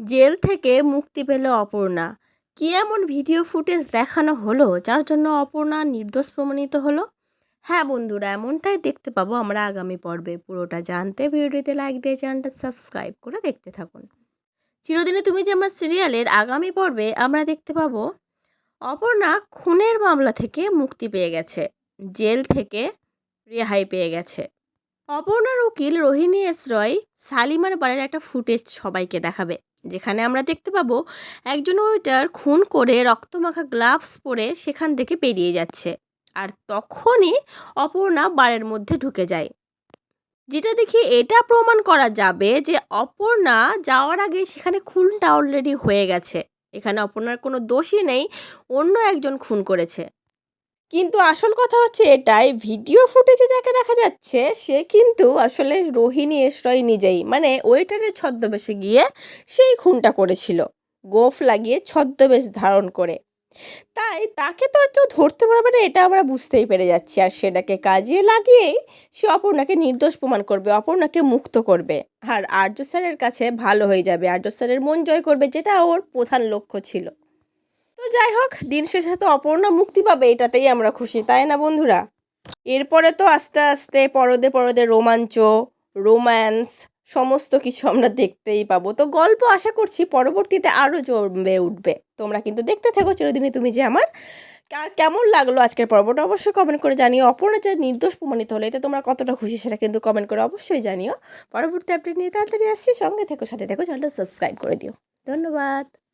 Jail থেকে মুক্তি পেল অপর্ণা। কী এমন ভিডিও ফুটেজ দেখানো হলো, যার জন্য অপর্ণা নির্দোষ প্রমাণিত হলো? হ্যাঁ বন্ধুরা, এমনটাই দেখতে পাবো আমরা আগামী পর্বে। পুরোটা জানতে ভিডিওটিতে লাইক দিয়ে চ্যানেলটা সাবস্ক্রাইব করে দেখতে থাকুন। চিরদিনে তুমি যে আমার সিরিয়ালের আগামী পর্বে আমরা দেখতে পাবো, অপর্ণা খুনের মামলা থেকে মুক্তি পেয়ে গেছে, জেল থেকে রেহাই পেয়ে গেছে। অপর্ণার উকিল রোহিণী এস রয় শালিমার বাড়ির একটা ফুটেজ সবাইকে দেখাবে। যেখানে আমরা দেখতে পাবো, একজন ওয়েটার খুন করে রক্তমাখা গ্লাভস পরে সেখান থেকে পেরিয়ে যাচ্ছে। আর তখনই অপর্ণা বারের মধ্যে ঢুকে যায়। যেটা দেখি এটা প্রমাণ করা যাবে যে অপর্ণা যাওয়ার আগে সেখানে খুনটা অলরেডি হয়ে গেছে। এখানে অপর্ণার কোনো দোষই নেই, অন্য একজন খুন করেছে। কিন্তু আসল কথা হচ্ছে এটাই, ভিডিও ফুটেজে যাকে দেখা যাচ্ছে, সে কিন্তু আসলে রোহিণী এসরয় নিজেই মানে ওয়েটারের ছদ্মবেশে গিয়ে সেই খুনটা করেছিল, গোফ লাগিয়ে ছদ্মবেশ ধারণ করে। তাই তাকে তো আর কেউ ধরতে পারবে না, এটা আমরা বুঝতেই পেরে যাচ্ছি। আর সেটাকে কাজে লাগিয়েই সে অপর্ণাকে নির্দোষ প্রমাণ করবে, অপর্ণাকে মুক্ত করবে। আর আর্য স্যারের কাছে ভালো হয়ে যাবে, আর্য স্যারের মন জয় করবে, যেটা ওর প্রধান লক্ষ্য ছিল। যাই হোক, দিন শেষে তো অপর্ণা মুক্তি পাবে, এটাতেই আমরা খুশি, তাই না বন্ধুরা? এরপরে তো আস্তে আস্তে পরদে পরদে রোমাঞ্চ, রোম্যান্স, সমস্ত কিছু আমরা দেখতেই পাবো। তো গল্প আশা করছি পরবর্তীতে আরও জমবে, উঠবে। তোমরা কিন্তু দেখতে থাকো চিরদিনই তুমি যে আমার। আর কেমন লাগল আজকের পর্বটা অবশ্যই কমেন্ট করে জানিও। অপর্ণা যে নির্দোষ প্রমাণিত হলে, এতে তোমরা কতটা খুশি সেটা কিন্তু কমেন্ট করে অবশ্যই জানিও। পরবর্তী আপডেট নিয়ে তাড়াতাড়ি আসছি। সঙ্গে থেকো, সাথে থেকো চ্যানেলটা সাবস্ক্রাইব করে দিও। ধন্যবাদ।